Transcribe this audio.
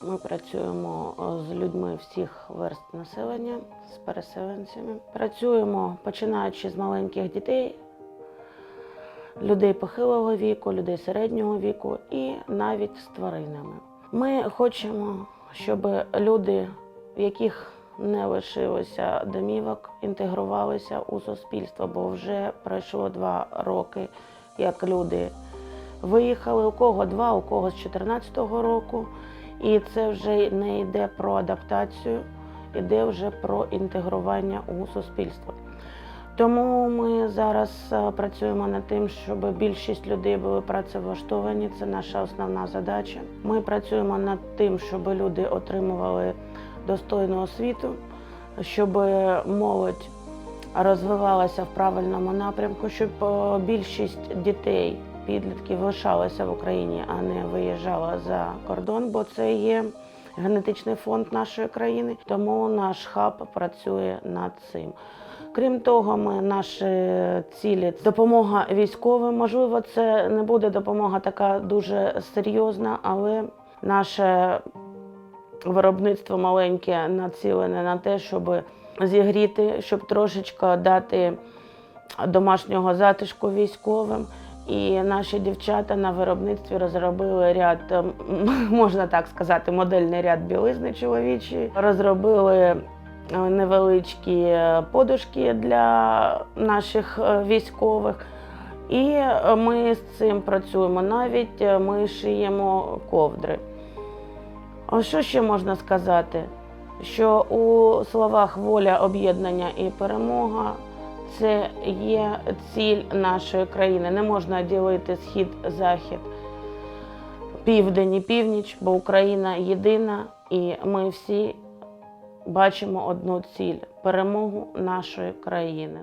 Ми працюємо е, з людьми всіх верст населення, з переселенцями. Працюємо починаючи з маленьких дітей, людей похилого віку, людей середнього віку і навіть з тваринами. Ми хочемо, щоб люди, в яких не лишилося домівок, інтегрувалися у суспільство, бо вже пройшло два роки, як люди виїхали, у кого два, у кого з 2014 року. І це вже не йде про адаптацію, йде вже про інтегрування у суспільство. Тому ми зараз е, працюємо над тим, щоб більшість людей були працевлаштовані. Це наша основна задача. Ми працюємо над тим, щоб люди отримували достойну освіту, щоб молодь розвивалася в правильному напрямку, щоб е, більшість дітей, підлітків лишалася в Україні, а не виїжджала за кордон, бо це є генетичний фонд нашої країни. Тому наш хаб працює над цим. Крім того, ми наші цілі допомога військовим. Можливо, це не буде допомога така дуже серйозна, але наше виробництво маленьке націлене на те, щоб зігріти, щоб трошечки дати домашнього затишку військовим. І наші дівчата на виробництві розробили ряд, ем, можна так сказати, модельний ряд білизни чоловічої. Розробили е, невеличкі е, подушки для наших е, військових. І ми з цим працюємо. Навіть ми шиємо ковдри. Що ще можна сказати? Що у словах воля, об'єднання і перемога це є ціль нашої країни. Не можна ділити схід, захід, південь і північ, бо Україна єдина, і ми всі бачимо одну ціль перемогу нашої країни.